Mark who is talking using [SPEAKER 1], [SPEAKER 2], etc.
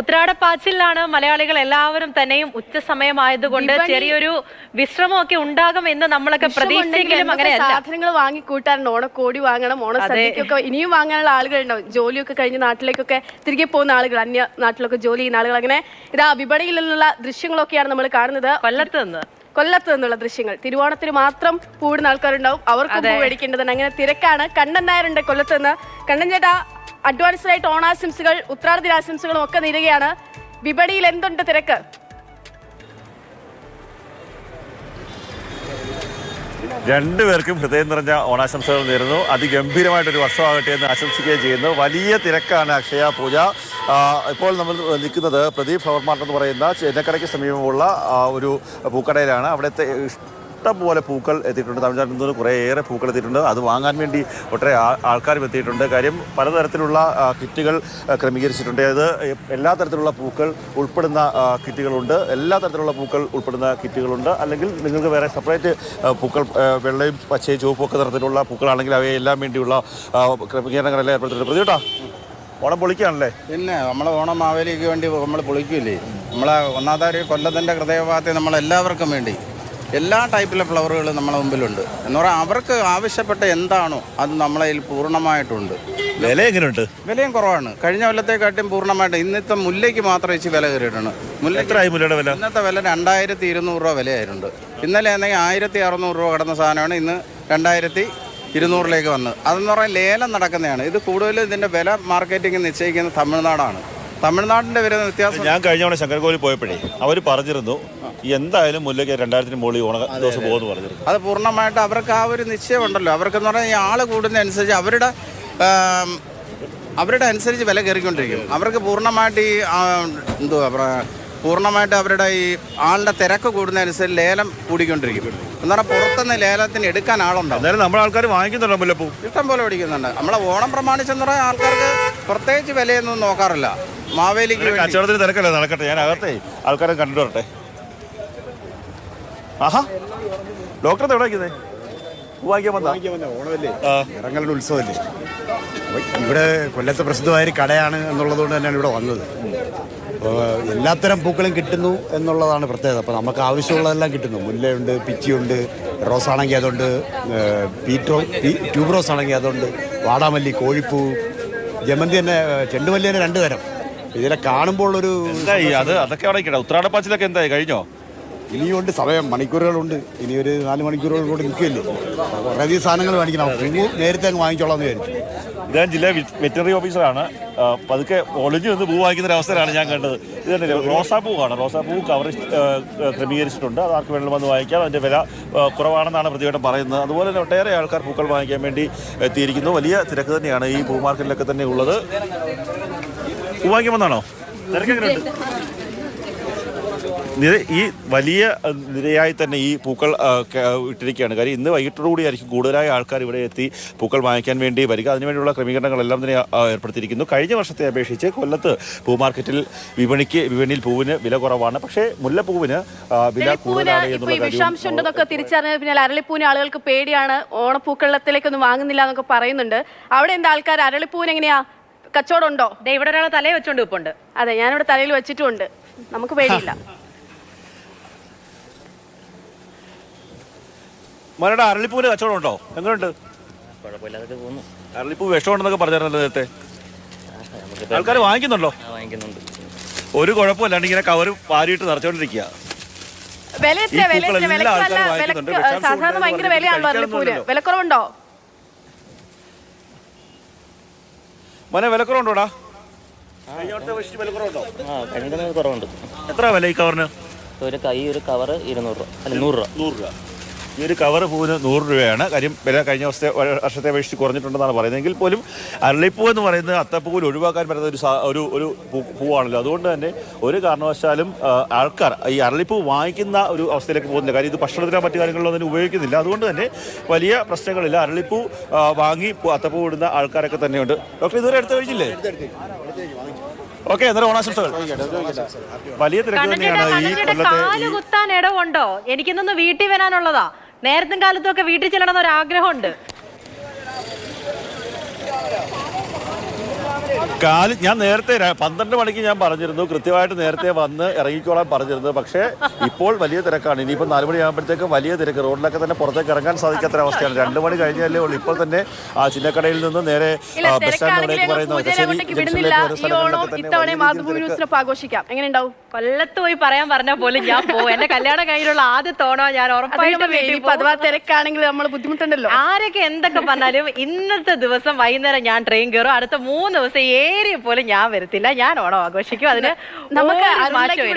[SPEAKER 1] ഉത്രാടപ്പാച്ചിലാണ് മലയാളികൾ എല്ലാവരും തന്നെയും ഉച്ച സമയമായതുകൊണ്ട് ചെറിയൊരു വിശ്രമമൊക്കെ ഉണ്ടാകും എന്ന് നമ്മളൊക്കെ പ്രതീക്ഷിച്ചെങ്കിലും അങ്ങനെയല്ല
[SPEAKER 2] സാധനങ്ങൾ വാങ്ങി കൂട്ടാറുണ്ട് ഓണക്കോടി വാങ്ങണം ഓണസദ്യക്കൊക്കെ ഇനിയും വാങ്ങാനുള്ള ആളുകളുണ്ടാവും ജോലിയൊക്കെ കഴിഞ്ഞ് നാട്ടിലേക്കൊക്കെ തിരികെ പോകുന്ന ആളുകൾ അന്യ നാട്ടിലൊക്കെ ജോലി ചെയ്യുന്ന ആളുകൾ അങ്ങനെ ഇതാ വിപണിയിൽ നിന്നുള്ള ദൃശ്യങ്ങളൊക്കെയാണ് നമ്മൾ കാണുന്നത്.
[SPEAKER 1] കൊല്ലത്ത് നിന്ന്.
[SPEAKER 2] കൊല്ലത്ത് നിന്നുള്ള ദൃശ്യങ്ങൾ. തിരുവോണത്തിന് മാത്രം കൂടുന്ന ആൾക്കാരുണ്ടാവും. അവർക്ക് പൂ മേടിക്കേണ്ടതുണ്ട്. അങ്ങനെ തിരക്കാണ്. കണ്ണൻ നായരുണ്ട് കൊല്ലത്ത് നിന്ന്. കണ്ണൻ ചേട്ടാ അഡ്വാൻസ്ഡ് ആയിട്ട് ഓണാശംസകൾ ഉത്രാട ദിനാശംസകളും ഒക്കെ നേരുകയാണ്. വിപണിയിൽ എന്തുണ്ട് തിരക്ക്?
[SPEAKER 3] രണ്ടുപേർക്കും ഹൃദയം നിറഞ്ഞ ഓണാശംസകൾ നേരുന്നു. അതിഗംഭീരമായിട്ടൊരു വർഷമാകട്ടെ എന്ന് ആശംസിക്കുകയും ചെയ്യുന്നു. വലിയ തിരക്കാണ് അക്ഷയ പൂജ. ഇപ്പോൾ നമ്മൾ നിൽക്കുന്നത് പ്രദീപ് ഫ്ലവർ മാർട്ട് എന്ന് പറയുന്ന ചെന്നക്കടയ്ക്ക് സമീപമുള്ള ഒരു പൂക്കടയിലാണ്. അവിടുത്തെ പോലെ പൂക്കൾ എത്തിയിട്ടുണ്ട്. തമിഴ്നാട്ടിൽ നിന്ന് കുറേയേറെ പൂക്കൾ എത്തിയിട്ടുണ്ട്. അത് വാങ്ങാൻ വേണ്ടി ഒട്ടേറെ ആൾക്കാരും എത്തിയിട്ടുണ്ട്. കാര്യം പലതരത്തിലുള്ള കിറ്റുകൾ ക്രമീകരിച്ചിട്ടുണ്ട്. അത് എല്ലാ തരത്തിലുള്ള പൂക്കൾ ഉൾപ്പെടുന്ന കിറ്റുകളുണ്ട്. എല്ലാ തരത്തിലുള്ള പൂക്കൾ ഉൾപ്പെടുന്ന കിറ്റുകളുണ്ട്. അല്ലെങ്കിൽ നിങ്ങൾക്ക് വേറെ സെപ്പറേറ്റ് പൂക്കൾ വെള്ളയും പച്ചയും ചുവപ്പും ഒക്കെ തരത്തിലുള്ള പൂക്കളാണെങ്കിൽ അവയെല്ലാം വേണ്ടിയുള്ള ക്രമീകരണങ്ങളെല്ലാം ഏർപ്പെടുത്തിയിട്ടുണ്ട്. കേട്ടോ ഓണം പൊളിക്കുകയാണല്ലേ
[SPEAKER 4] പിന്നെ നമ്മൾ ഓണം മാവേലിക്ക് വേണ്ടി നമ്മൾ പൊളിക്കൂലേ നമ്മളെ ഒന്നാമത്തെ കൊല്ലത്തിന്റെ ഹൃദയഭാഗത്തെ നമ്മളെല്ലാവർക്കും വേണ്ടി എല്ലാ ടൈപ്പിലെ ഫ്ലവറുകളും നമ്മളെ മുമ്പിലുണ്ട്. എന്ന് പറഞ്ഞാൽ അവർക്ക് ആവശ്യപ്പെട്ട എന്താണോ അത് നമ്മളതിൽ പൂർണമായിട്ടുണ്ട്.
[SPEAKER 3] വില എങ്ങനെയുണ്ട്
[SPEAKER 4] വിലയും കുറവാണ്. കഴിഞ്ഞ കൊല്ലത്തെക്കാട്ടും പൂർണമായിട്ട് ഇന്നത്തെ മുല്ലയ്ക്ക് മാത്രം ഇച്ചിരി വില കയറിയിട്ടുണ്ട്. മുല്ല
[SPEAKER 3] എത്രയായി മുല്ലയുടെ വില?
[SPEAKER 4] ഇന്നത്തെ വില രണ്ടായിരത്തി ഇരുന്നൂറ് രൂപ വിലയായിട്ടുണ്ട്. ഇന്നലെ ആണെങ്കിൽ ആയിരത്തി അറുന്നൂറ് രൂപ കിടന്ന സാധനമാണ് ഇന്ന് രണ്ടായിരത്തി ഇരുന്നൂറിലേക്ക് വന്നത്. അതെന്ന് പറഞ്ഞാൽ ലേലം നടക്കുന്നതാണ്. ഇത് കൂടുതലും ഇതിന്റെ വില മാർക്കറ്റിംഗ് നിശ്ചയിക്കുന്നത് തമിഴ്നാടാണ്. തമിഴ്നാടിന്റെ വരുന്ന വ്യത്യാസം?
[SPEAKER 3] ഞാൻ കഴിഞ്ഞ തവണ ശങ്കരകോവിൽ പോയപ്പോഴേ അവർ പറഞ്ഞിരുന്നു എന്തായാലും മുല്ലയ്ക്ക് രണ്ടായിരത്തിന് മുകളിൽ ഓണ ദിവസം പോകുമെന്ന് പറഞ്ഞിരുന്നു.
[SPEAKER 4] അത് പൂർണമായിട്ട് അവർക്ക് ആ ഒരു നിശ്ചയമുണ്ടല്ലോ. അവർക്കെന്ന് പറഞ്ഞാൽ ഈ ആൾ കൂടുന്നതനുസരിച്ച് അവരുടെ അവരുടെ അനുസരിച്ച് വില കയറിക്കൊണ്ടിരിക്കും. അവർക്ക് പൂർണമായിട്ട് ഈ എന്തുവാ പൂർണമായിട്ട് അവരുടെ ഈ ആളുടെ തിരക്ക് കൂടുന്നതനുസരിച്ച് ലേലം കൂടിക്കൊണ്ടിരിക്കും. എന്ന് പറഞ്ഞാൽ പുറത്തുനിന്ന് ലേലത്തിന് എടുക്കാൻ ആളുണ്ടാവും
[SPEAKER 3] എന്നാലും നമ്മുടെ ആൾക്കാർ വാങ്ങിക്കുന്നുണ്ടോ മുല്ലപ്പൂ?
[SPEAKER 4] ഇഷ്ടം പോലെ പിടിക്കുന്നുണ്ട് നമ്മളെ ഓണം പ്രമാണിച്ചെന്ന് പറഞ്ഞാൽ ആൾക്കാർക്ക് പ്രത്യേകിച്ച് വിലയൊന്നും നോക്കാറില്ല. മാവേലിക്ക് വേണ്ടി.
[SPEAKER 3] കച്ചവടത്തിന് തിരക്കല്ലേ? നടക്കട്ടെ. ഞാൻ അകത്തെ ആൾക്കാരെ കണ്ടിട്ട് വരട്ടെ ആഹാ. ഡോക്ടർ എവിടെ വയ്ക്കുന്നേ? വാങ്ങിക്കാൻ വന്നാ
[SPEAKER 5] ഓണമല്ലേ?
[SPEAKER 3] ആ.
[SPEAKER 5] ഇറങ്ങലുടെ ഉത്സവമല്ലേ? അപ്പൊ ഇവിടെ കൊല്ലത്തെ പ്രസിദ്ധമായ ഒരു കടയാണ് എന്നുള്ളതുകൊണ്ട് തന്നെയാണ് ഇവിടെ വന്നത്. അപ്പോൾ എല്ലാത്തരം പൂക്കളും കിട്ടുന്നു എന്നുള്ളതാണ് പ്രത്യേകത. അപ്പോൾ നമുക്ക് ആവശ്യമുള്ളതെല്ലാം കിട്ടുന്നു. മുല്ലയുണ്ട് പിച്ചിയുണ്ട് റോസ് ആണെങ്കിൽ അതുണ്ട് ഏഹ്, പീറ്റോ പീ- ട്യൂബ് റോസ് ആണെങ്കിൽ അതുണ്ട് വാടാമല്ലി കോഴിപ്പൂ ജമന്തി തന്നെ ഏഹ്, ചെണ്ടുമല്ലി തന്നെ രണ്ട് തരം ഇതിനെ കാണുമ്പോൾ ഒരു
[SPEAKER 3] എന്തായി? അത് അതൊക്കെ അവിടെ നിൽക്കട്ടെ ഉത്രാടപ്പാച്ചിലൊക്കെ എന്തായി? കഴിഞ്ഞോ?
[SPEAKER 5] ഇനിയുണ്ട് സമയം. മണിക്കൂറുകളുണ്ട്. ഇനി ഒരു നാല് മണിക്കൂറുകൾ കൂടി നിൽക്കുകയല്ലേ? കുറേയധികം സാധനങ്ങൾ വാങ്ങിക്കണം പൂ നേരത്തെ അങ്ങ് വാങ്ങിച്ചോളാം എന്ന് വിചാരിച്ചു.
[SPEAKER 3] ഇദ്ദേഹം ജില്ലാ വെറ്ററിനറി ഓഫീസറാണ്. ആ, പതുക്കെ ഒളിഞ്ഞു വന്ന് പൂ വാങ്ങിക്കുന്ന ഒരു അവസരമാണ് ഞാൻ കണ്ടത്. ഇത് തന്നെ റോസാപ്പൂവാണ്. റോസാപ്പൂ കവർ ക്രമീകരിച്ചിട്ടുണ്ട്. അത് ആർക്ക് വേണമെങ്കിലും വന്ന് വാങ്ങിക്കാം. അതിന്റെ വില ആ, കുറവാണെന്നാണ് പ്രതിയോട്ടം പറയുന്നത്. അതുപോലെ തന്നെ ഒട്ടേറെ ആൾക്കാർ പൂക്കൾ വാങ്ങിക്കാൻ വേണ്ടി എത്തിയിരിക്കുന്നു. വലിയ തിരക്ക് തന്നെയാണ് ഈ പൂ മാർക്കറ്റിലൊക്കെ തന്നെ ഉള്ളത്. വാങ്ങിക്കാൻ വന്നാണോ തിരക്കെങ്ങനെയുണ്ട് ഈ വലിയ നിരയായി തന്നെ ഈ പൂക്കൾ ഇട്ടിരിക്കുകയാണ്. കാര്യം ഇന്ന് വൈകിട്ടോടുകൂടി ആയിരിക്കും കൂടുതലായ ആൾക്കാർ ഇവിടെ എത്തി പൂക്കൾ വാങ്ങിക്കാൻ വേണ്ടി വരിക. അതിനുവേണ്ടിയുള്ള ക്രമീകരണങ്ങളെല്ലാം തന്നെ ഏർപ്പെടുത്തിയിരിക്കുന്നു. കഴിഞ്ഞ വർഷത്തെ അപേക്ഷിച്ച് കൊല്ലത്ത് പൂ മാർക്കറ്റിൽ വിപണിക്ക് വിപണിയിൽ പൂവിന് വില കുറവാണ്. പക്ഷേ മുല്ലപ്പൂവിന് വില കൂടുതലാണ് എന്നുള്ള
[SPEAKER 2] പിന്നെ അരളിപ്പൂവിന് ആളുകൾക്ക് പേടിയാണ്. ഓണപ്പൂക്കളത്തിലേക്കൊന്നും വാങ്ങുന്നില്ല എന്നൊക്കെ പറയുന്നുണ്ട്. അവിടെ എന്താ ആൾക്കാർ? അരളിപ്പൂവിന് എങ്ങനെയാ കച്ചവടം ഉണ്ടോ
[SPEAKER 1] ദേ ഇവിടെ ഒരാളെ തലയിൽ വെച്ചോണ്ട് ഇപ്പുണ്ട്
[SPEAKER 2] അതെ ഞാനിവിടെ തലയിൽ വെച്ചിട്ടുമുണ്ട്. നമുക്ക് പേടിയില്ല.
[SPEAKER 3] മലയുടെ അരളിപ്പൂവിന്റെ കച്ചവടം ഉണ്ടോ എങ്ങനെയുണ്ട്
[SPEAKER 6] കുഴപ്പമില്ലാതെ പോകുന്നു.
[SPEAKER 3] അരളിപ്പൂ വിഷമുണ്ടെന്നൊക്കെ പറഞ്ഞായിരുന്നു നേരത്തെ.
[SPEAKER 6] നമുക്ക്
[SPEAKER 3] ആൾക്കാർ വാങ്ങിക്കുന്നുണ്ടോ?
[SPEAKER 6] വാങ്ങിക്കുന്നുണ്ട്.
[SPEAKER 3] ഒരു കുഴപ്പമില്ലാണ്ട് ഇങ്ങനെ കവർ പാരിയിട്ട് നിറച്ചോണ്ടിരിക്കുക
[SPEAKER 2] വില എത്ര
[SPEAKER 3] ഈ
[SPEAKER 2] വില എത്ര?
[SPEAKER 3] പൂക്കളെല്ലാം
[SPEAKER 2] വിലക്ക്
[SPEAKER 3] ആൾക്കാര് വാങ്ങിക്കുന്നുണ്ട്.
[SPEAKER 2] സാധാരണ ഭയങ്കര വിലയാണല്ലോ അരളിപ്പൂവിന്.
[SPEAKER 3] കഴിക്കാനൊന്നുമില്ലല്ലോ.
[SPEAKER 2] വിലക്കുറവുണ്ടോ?
[SPEAKER 3] മനെ വിലക്കുറവുണ്ടോടാ?
[SPEAKER 6] ആ കഴിഞ്ഞ കുറവുണ്ട്.
[SPEAKER 3] എത്ര വില ഈ കവറിന്?
[SPEAKER 6] ഒരു കൈ ഒരു കവർ ഇരുന്നൂറ് രൂപ. അല്ല നൂറ് രൂപ.
[SPEAKER 3] നൂറ് രൂപ. ഈ ഒരു കവർ പൂവിന് നൂറ് രൂപയാണ്. കാര്യം വില കഴിഞ്ഞ വർഷത്തെ വർഷത്തെ അപേക്ഷിച്ച് കുറഞ്ഞിട്ടുണ്ടെന്നാണ് പറയുന്നത്. എങ്കിൽ പോലും അരളിപ്പൂ എന്ന് പറയുന്നത് അത്തപ്പൂവിൽ ഒഴിവാക്കാൻ പറ്റുന്ന ഒരു ഒരു ഒരു പൂവാണല്ലോ. അതുകൊണ്ട് തന്നെ ഒരു കാരണവശാലും ആൾക്കാർ ഈ അരളിപ്പൂ വാങ്ങിക്കുന്ന ഒരു അവസ്ഥയിലേക്ക് പോകുന്നില്ല. കാര്യം ഇത് ഭക്ഷണത്തിനോ മറ്റു കാര്യങ്ങളിലോ ഒന്നും ഉപയോഗിക്കുന്നില്ല. അതുകൊണ്ട് തന്നെ വലിയ പ്രശ്നങ്ങളില്ല. അരളിപ്പൂ വാങ്ങി അത്തപ്പൂ ഇടുന്ന ആൾക്കാരൊക്കെ തന്നെയുണ്ട്. ഡോക്ടർ ഇതുവരെ എടുത്തു കഴിഞ്ഞില്ലേ ഓക്കെ അന്നേരം ഓണാശംസകൾ. വലിയ തിരക്ക് തന്നെയാണ് ഈ കൊല്ലത്തെ
[SPEAKER 1] ഇടവുണ്ടോ? എനിക്കിന്നൊന്ന് വീട്ടിൽ വരാനുള്ളതാ. നേരത്തും കാലത്തും ഒക്കെ വീട്ടിൽ ചെല്ലണം എന്നൊരു ആഗ്രഹമുണ്ട്
[SPEAKER 3] കാൽ ഞാൻ നേരത്തെ പന്ത്രണ്ട് മണിക്ക് ഞാൻ പറഞ്ഞിരുന്നു. കൃത്യമായിട്ട് നേരത്തെ വന്ന് ഇറങ്ങിക്കോളാൻ പറഞ്ഞിരുന്നു. പക്ഷേ ഇപ്പോൾ വലിയ തിരക്കാണ്. ഇനിയിപ്പോൾ നാല് മണിയാകുമ്പോഴത്തേക്കും വലിയ തിരക്ക്. റോഡിലൊക്കെ തന്നെ പുറത്തേക്ക് ഇറങ്ങാൻ സാധിക്കാത്ത അവസ്ഥയാണ്. രണ്ട് മണി കഴിഞ്ഞല്ലേ ഉള്ളൂ. ഇപ്പോൾ തന്നെ ആ ചിന്നക്കടയിൽ നിന്ന് നേരെ ബസ് സ്റ്റാൻഡിലേക്ക് പറയുന്ന
[SPEAKER 2] ആഘോഷിക്കാം
[SPEAKER 1] കൊല്ലത്ത് പോയി പറയാൻ പറഞ്ഞ പോലെ ഞാൻ പോകും എന്റെ കല്യാണം കഴിഞ്ഞുള്ള ആദ്യ തോണോ ഞാൻ ഉറപ്പായിട്ടും
[SPEAKER 2] അഥവാ തിരക്കാണെങ്കിൽ നമ്മൾ ബുദ്ധിമുട്ടുണ്ടല്ലോ.
[SPEAKER 1] ആരൊക്കെ എന്തൊക്കെ പറഞ്ഞാലും ഇന്നത്തെ ദിവസം വൈകുന്നേരം ഞാൻ ട്രെയിൻ കയറും. അടുത്ത മൂന്ന് ദിവസം ഏരിയ പോലും ഞാൻ വരത്തില്ല. ഞാൻ ഓണം ആഘോഷിക്കും. അതിന്
[SPEAKER 2] നമുക്ക്
[SPEAKER 1] ഇല്ല.